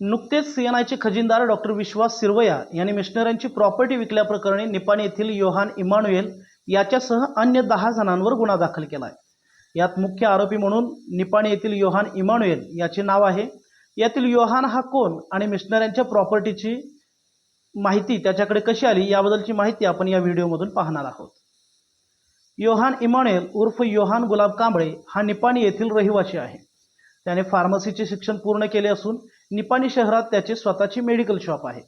नुकतेच सीएनआयचे खजिनदार डॉक्टर विश्वास सिरवया यांनी मिशनऱ्यांची प्रॉपर्टी विकल्याप्रकरणी निपाणी येथील योहान इमानुएल याच्यासह अन्य दहा जणांवर गुन्हा दाखल केला आहे यात मुख्य आरोपी म्हणून निपाणी येथील योहान इमानुएल याचे नाव आहे. यातील योहान हा कोण आणि मिशनऱ्यांच्या प्रॉपर्टीची माहिती त्याच्याकडे कशी आली याबद्दलची माहिती आपण या व्हिडिओमधून पाहणार आहोत. योहान इमानुएल उर्फ योहान गुलाब कांबळे हा निपाणी येथील रहिवासी आहे. त्याने फार्मसीचे शिक्षण पूर्ण केले असून निपाणी शहरात त्याचे स्वतःचे मेडिकल शॉप आहे.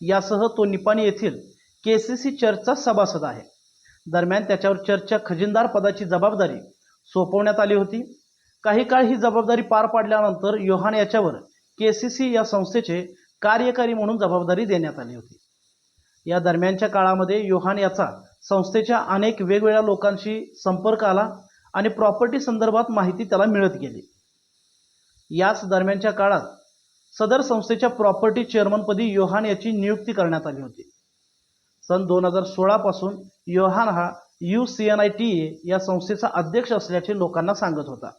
यासह तो निपाणी येथील के सी सी चर्चचा सभासद आहे. दरम्यान त्याच्यावर चर्चच्या खजिनदार पदाची जबाबदारी सोपवण्यात आली होती. काही काळ ही जबाबदारी पार पाडल्यानंतर योहान याच्यावर के सी सी या संस्थेचे कार्यकारी म्हणून जबाबदारी देण्यात आली होती. या दरम्यानच्या काळामध्ये योहान याचा संस्थेच्या अनेक वेगवेगळ्या लोकांशी संपर्क आला आणि प्रॉपर्टी संदर्भात माहिती त्याला मिळत गेली. याच दरम्यानच्या काळात सदर संस्थेच्या प्रॉपर्टी चेअरमनपदी योहान याची नियुक्ती करण्यात आली होती. सन दोन हजार सोळापासून योहान हा U C N I T A या संस्थेचा अध्यक्ष असल्याचे लोकांना सांगत होता.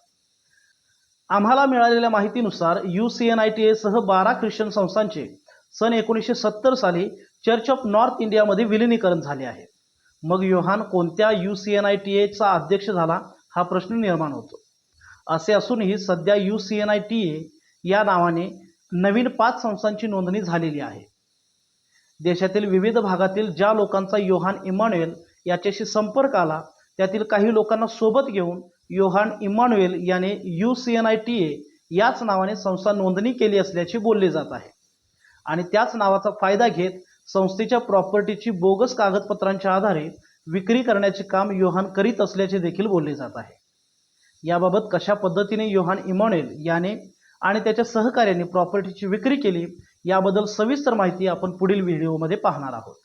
आम्हाला मिळालेल्या माहितीनुसार U C N I T एसह सह बारा ख्रिश्चन संस्थांचे सन एकोणीसशे सत्तर साली चर्च ऑफ नॉर्थ इंडियामध्ये विलिनीकरण झाले आहे. मग योहान कोणत्या U C N I T एचा अध्यक्ष झाला हा प्रश्न निर्माण होतो. असे असूनही सध्या U C N I T A या नावाने नवीन पाच संस्थांची नोंदणी झालेली आहे. देशातील विविध भागातील ज्या लोकांचा योहान इमान्युएल याच्याशी संपर्क आला त्यातील काही लोकांना सोबत घेऊन योहान इमानुएल याने U C N I T A याच नावाने संस्था नोंदणी केली असल्याचे बोलले जात आहे. आणि त्याच नावाचा फायदा घेत संस्थेच्या प्रॉपर्टीची बोगस कागदपत्रांच्या आधारे विक्री करण्याचे काम योहान करीत असल्याचे देखील बोलले जात आहे. याबाबत कशा पद्धतीने योहान इमान्युएल याने आणि त्याच्या सहकार्याने प्रॉपर्टीची विक्री केली याबद्दल सविस्तर माहिती आपण पुढील व्हिडिओमध्ये पाहणार आहोत.